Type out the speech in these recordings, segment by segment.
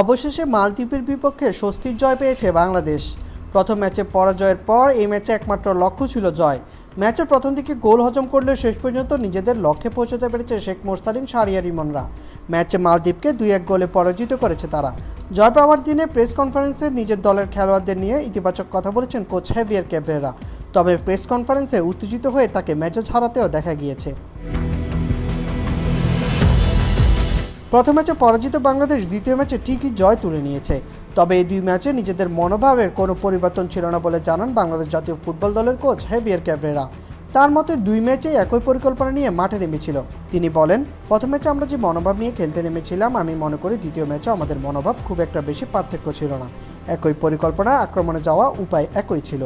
অবশেষে মালদ্বীপের বিপক্ষে স্বস্তির জয় পেয়েছে বাংলাদেশ। প্রথম ম্যাচে পরাজয়ের পর এই ম্যাচে একমাত্র লক্ষ্য ছিল জয়। ম্যাচের প্রথম দিকে গোল হজম করলেও শেষ পর্যন্ত নিজেদের লক্ষ্যে পৌঁছতে পেরেছে শেখ মোস্তালিন সারিয়ার ইমনরা ম্যাচে মালদ্বীপকে দুই এক গোলে পরাজিত করেছে তারা। জয় পাওয়ার দিনে প্রেস কনফারেন্সে নিজের দলের খেলোয়াড়দের নিয়ে ইতিবাচক কথা বলেছেন কোচ হেভিয়ার ক্যাবেরা তবে প্রেস কনফারেন্সে উত্তেজিত হয়ে তাকে ম্যাচে হারাতেও দেখা গিয়েছে। প্রথম ম্যাচে পরাজিত বাংলাদেশ, দ্বিতীয় ম্যাচে ঠিকই জয় তুলে নিয়েছে। তবে এই দুই ম্যাচে নিজেদের মনোভাবের কোনো পরিবর্তন ছিল না বলে জানান বাংলাদেশ জাতীয় ফুটবল দলের কোচ হেভিয়ার ক্যাভরেরা। তার মতে, দুই ম্যাচেই একই পরিকল্পনা নিয়ে মাঠে নেমেছিল। তিনি বলেন, প্রথম ম্যাচে আমরা যে মনোভাব নিয়ে খেলতে নেমেছিলাম, আমি মনে করি দ্বিতীয় ম্যাচে আমাদের মনোভাব খুব একটা বেশি পার্থক্য ছিল না। একই পরিকল্পনা, আক্রমণে যাওয়া উপায় একই ছিল।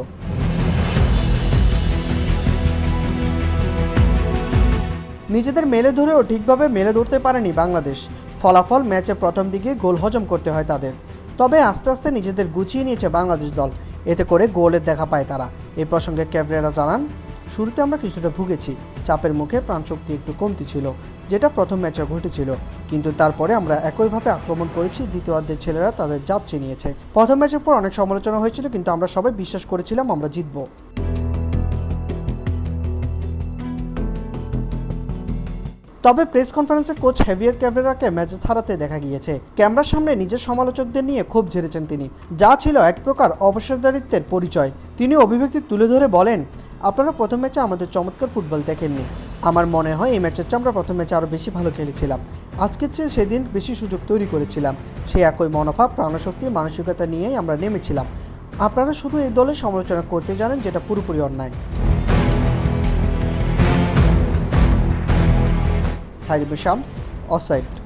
নিজেদের মেলে ধরেও ঠিকভাবে মেলে ধরতে পারেনি বাংলাদেশ। ফলাফল ম্যাচের প্রথম দিকে গোল হজম করতে হয় তাদের। তবে আস্তে আস্তে নিজেদের গুছিয়ে নিয়েছে বাংলাদেশ দল। এতে করে গোলের দেখা পায় তারা। এই প্রসঙ্গে ক্যাভরেরা জানান, শুরুতে আমরা কিছুটা ভুগেছি। চাপের মুখে প্রাণশক্তি একটু কমতি ছিল, যেটা প্রথম ম্যাচে ঘটেছিল। কিন্তু তারপরে আমরা একইভাবে আক্রমণ করেছি, দ্বিতীয়ার্ধের ছেলেরা তাদের জাত নিয়েছে প্রথম ম্যাচের পর অনেক সমালোচনা হয়েছিল, কিন্তু আমরা সবাই বিশ্বাস করেছিলাম আমরা জিতবো। তবে প্রেস কনফারেন্সে কোচ হেভিয়ার ক্যাভেরাকে ম্যাচে হারাতে দেখা গিয়েছে। ক্যামেরার সামনে নিজের সমালোচকদের নিয়ে খুব ঝেড়েছেন তিনি। যা ছিল এক প্রকার অবসরদারিত্বের পরিচয়। তিনি অভিব্যক্তি তুলে ধরে বলেন, আপনারা প্রথম ম্যাচে আমাদের চমৎকার ফুটবল দেখেননি। আমার মনে হয় এই ম্যাচের চেয়ে আমরা প্রথম ম্যাচে আরও বেশি ভালো খেলেছিলাম। আজকের চেয়ে সেদিন বেশি সুযোগ তৈরি করেছিলাম। সেই একই মনোভাব, প্রাণশক্তি, মানসিকতা নিয়েই আমরা নেমেছিলাম। আপনারা শুধু এই দলের সমালোচনা করতে জানেন, যেটা পুরোপুরি অন্যায়। সাইদিব শামস অফসাইড।